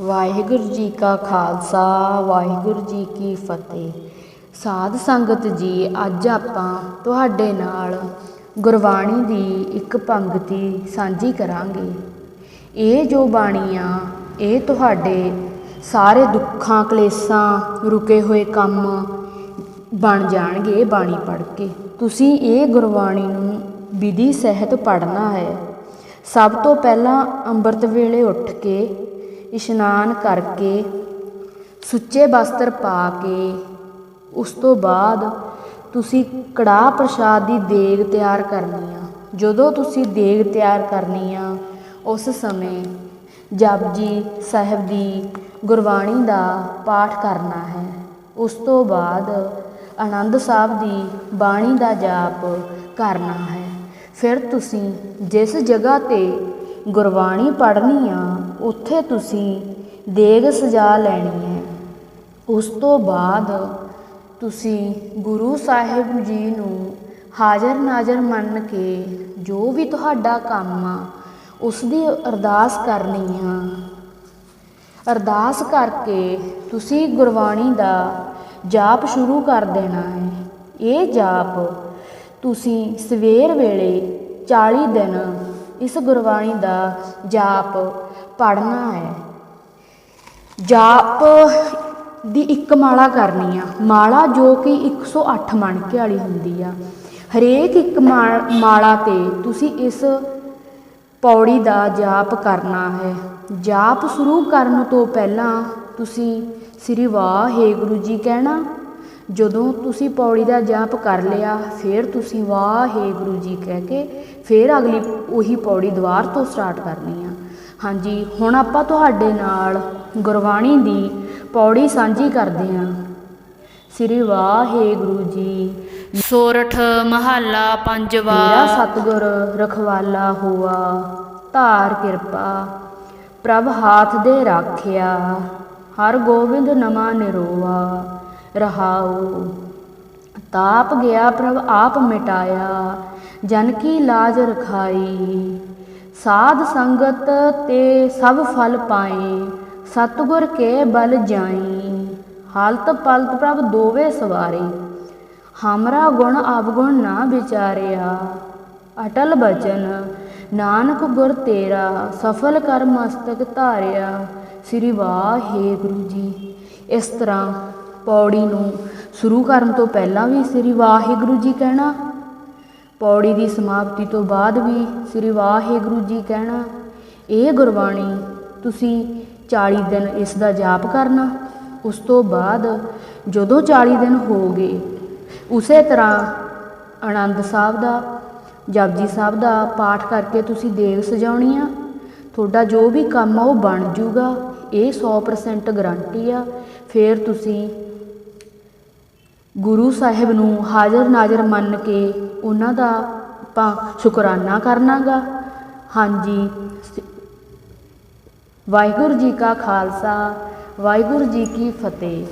ਵਾਹਿਗੁਰੂ ਜੀ ਕਾ ਖਾਲਸਾ, ਵਾਹਿਗੁਰੂ ਜੀ ਕੀ ਫਤਿਹ। ਸਾਧ ਸੰਗਤ ਜੀ, ਅੱਜ ਆਪਾਂ ਤੁਹਾਡੇ ਨਾਲ ਗੁਰਬਾਣੀ ਦੀ ਇੱਕ ਪੰਕਤੀ ਸਾਂਝੀ ਕਰਾਂਗੇ। ਇਹ ਜੋ ਬਾਣੀ ਆ ਇਹ ਤੁਹਾਡੇ ਸਾਰੇ ਦੁੱਖਾਂ, ਕਲੇਸ਼ਾਂ, ਰੁਕੇ ਹੋਏ ਕੰਮ ਬਣ ਜਾਣਗੇ ਇਹ ਬਾਣੀ ਪੜ੍ਹ ਕੇ। ਤੁਸੀਂ ਇਹ ਗੁਰਬਾਣੀ ਨੂੰ ਵਿਧੀ ਸਹਿਤ ਪੜ੍ਹਨਾ ਹੈ। ਸਭ ਤੋਂ ਪਹਿਲਾਂ ਅੰਮ੍ਰਿਤ ਵੇਲੇ ਉੱਠ ਕੇ ਇਸ਼ਨਾਨ ਕਰਕੇ ਸੁੱਚੇ ਬਸਤਰ ਪਾ ਕੇ, ਉਸ ਤੋਂ ਬਾਅਦ ਤੁਸੀਂ ਕੜਾਹ ਪ੍ਰਸ਼ਾਦ ਦੀ ਦੇਗ ਤਿਆਰ ਕਰਨੀ ਆ। ਜਦੋਂ ਤੁਸੀਂ ਦੇਗ ਤਿਆਰ ਕਰਨੀ ਆ, ਉਸ ਸਮੇਂ ਜਪਜੀ ਸਾਹਿਬ ਦੀ ਗੁਰਬਾਣੀ ਦਾ ਪਾਠ ਕਰਨਾ ਹੈ। ਉਸ ਤੋਂ ਬਾਅਦ ਆਨੰਦ ਸਾਹਿਬ ਦੀ ਬਾਣੀ ਦਾ ਜਾਪ ਕਰਨਾ ਹੈ। ਫਿਰ ਤੁਸੀਂ ਜਿਸ ਜਗ੍ਹਾ ਤੇ ਗੁਰਬਾਣੀ ਪੜ੍ਹਨੀ ਆ ਉੱਥੇ ਤੁਸੀਂ ਦੇਗ ਸਜਾ ਲੈਣੀ ਹੈ। ਉਸ ਤੋਂ ਬਾਅਦ ਤੁਸੀਂ ਗੁਰੂ ਸਾਹਿਬ ਜੀ ਨੂੰ ਹਾਜ਼ਰ ਨਾਜ਼ਰ ਮੰਨ ਕੇ ਜੋ ਵੀ ਤੁਹਾਡਾ ਕੰਮ ਆ, ਉਸ ਦੀ ਅਰਦਾਸ ਕਰਨੀ ਆ। ਅਰਦਾਸ ਕਰਕੇ ਤੁਸੀਂ ਗੁਰਬਾਣੀ ਦਾ ਜਾਪ ਸ਼ੁਰੂ ਕਰ ਦੇਣਾ ਹੈ। ਇਹ ਜਾਪ ਤੁਸੀਂ ਸਵੇਰ ਵੇਲੇ 40 ਦਿਨ ਇਸ ਗੁਰਬਾਣੀ ਦਾ ਜਾਪ ਪੜ੍ਹਨਾ ਹੈ। ਜਾਪ ਦੀ ਇੱਕ ਮਾਲਾ ਕਰਨੀ ਆ। ਮਾਲਾ ਜੋ ਕਿ 108 ਮਣਕੇ ਵਾਲੀ ਹੁੰਦੀ ਆ। ਹਰੇਕ ਇੱਕ ਮਾ- ਮਾਲਾ ਤੇ ਤੁਸੀਂ ਇਸ ਪੌੜੀ ਦਾ ਜਾਪ ਕਰਨਾ ਹੈ। ਜਾਪ ਸ਼ੁਰੂ ਕਰਨ ਤੋਂ ਪਹਿਲਾਂ ਤੁਸੀਂ ਸ੍ਰੀ ਵਾਹਿਗੁਰੂ ਜੀ ਕਹਿਣਾ ਜਦੋਂ ਤੁਸੀਂ ਪੌੜੀ ਦਾ ਜਾਪ ਕਰ ਲਿਆ ਫਿਰ ਤੁਸੀਂ ਵਾਹਿਗੁਰੂ ਜੀ ਕਹਿ ਕੇ ਫਿਰ ਅਗਲੀ ਉਹੀ ਪੌੜੀ ਦੁਬਾਰ ਤੋਂ ਸਟਾਰਟ ਕਰਨੀ ਆ। ਹਾਂਜੀ ਹੁਣ ਆਪਾਂ ਤੁਹਾਡੇ ਨਾਲ ਗੁਰਬਾਣੀ ਦੀ ਪੌੜੀ ਸਾਂਝੀ ਕਰਦੇ ਹਾਂ ਸ੍ਰੀ ਵਾਹਿਗੁਰੂ ਜੀ। ਸੋਰਠ ਮਹੱਲਾ ਪੰਜਵਾ ਮੇਰਾ ਸਤਿਗੁਰ ਰਖਵਾਲਾ ਹੋਆ ਧਾਰ ਕਿਰਪਾ। ਪ੍ਰਭ ਹਾਥ ਦੇ ਰਾਖਿਆ ਹਰ ਗੋਬਿੰਦ ਨਮਾ ਨਿਰੋਵਾ ਰਹਾਉ। ਤਾਪ ਗਿਆ ਪ੍ਰਭ ਆਪ ਮਿਟਾਇਆ, ਜਨ ਕੀ ਲਾਜ ਰਖਾਈ। ਸਾਧ ਸੰਗਤ ਤੇ ਸਭ ਫਲ ਪਾਏ, ਸਤਿਗੁਰ ਕੇ ਬਲ ਜਾਈ। ਹਾਲਤ ਪਲਤ ਪ੍ਰਭ ਦੋਵੇ ਸਵਾਰੇ, ਹਮਰਾ ਗੁਣ ਅਵਗੁਣ ਨਾ ਵਿਚਾਰਿਆ। ਅਟਲ ਬਚਨ, ਨਾਨਕ ਗੁਰ ਤੇਰਾ, ਸਫਲ ਕਰ ਮਸਤਕ ਧਾਰਿਆ। ਸ੍ਰੀ ਵਾਹਿਗੁਰੂ ਜੀ, ਇਸ ਤਰ੍ਹਾਂ ਪੌੜੀ ਨੂੰ ਸ਼ੁਰੂ ਕਰਨ ਤੋਂ ਪਹਿਲਾਂ ਵੀ ਸ੍ਰੀ ਵਾਹਿਗੁਰੂ ਜੀ ਕਹਿਣਾ, ਪੌੜੀ ਦੀ ਸਮਾਪਤੀ ਤੋਂ ਬਾਅਦ ਵੀ ਸ੍ਰੀ ਵਾਹਿਗੁਰੂ ਜੀ ਕਹਿਣਾ, ਇਹ ਗੁਰਬਾਣੀ ਤੁਸੀਂ 40 ਦਿਨ ਇਸ ਦਾ ਜਾਪ ਕਰਨਾ। ਉਸ ਤੋਂ ਬਾਅਦ ਜਦੋਂ 40 ਦਿਨ ਹੋ ਗਏ, ਉਸੇ ਤਰ੍ਹਾਂ ਆਨੰਦ ਸਾਹਿਬ ਦਾ, ਜਪਜੀ ਸਾਹਿਬ ਦਾ ਪਾਠ ਕਰਕੇ ਤੁਸੀਂ ਦੇਗ ਸਜਾਉਣੀ ਆ। ਤੁਹਾਡਾ ਜੋ ਵੀ ਕੰਮ ਆ ਉਹ ਬਣ ਜੂਗਾ, ਇਹ 100% ਗਾਰੰਟੀ ਆ। ਫਿਰ ਤੁਸੀਂ ਗੁਰੂ ਸਾਹਿਬ ਨੂੰ ਹਾਜ਼ਰ ਨਾਜ਼ਰ ਮੰਨ ਕੇ ਉਹਨਾਂ ਦਾ ਆਪਾਂ ਸ਼ੁਕਰਾਨਾ ਕਰਨਾਗਾ। ਹਾਂਜੀ ਵਾਹਿਗੁਰੂ ਜੀ ਕਾ ਖਾਲਸਾ, ਵਾਹਿਗੁਰੂ ਜੀ ਕੀ ਫਤਿਹ।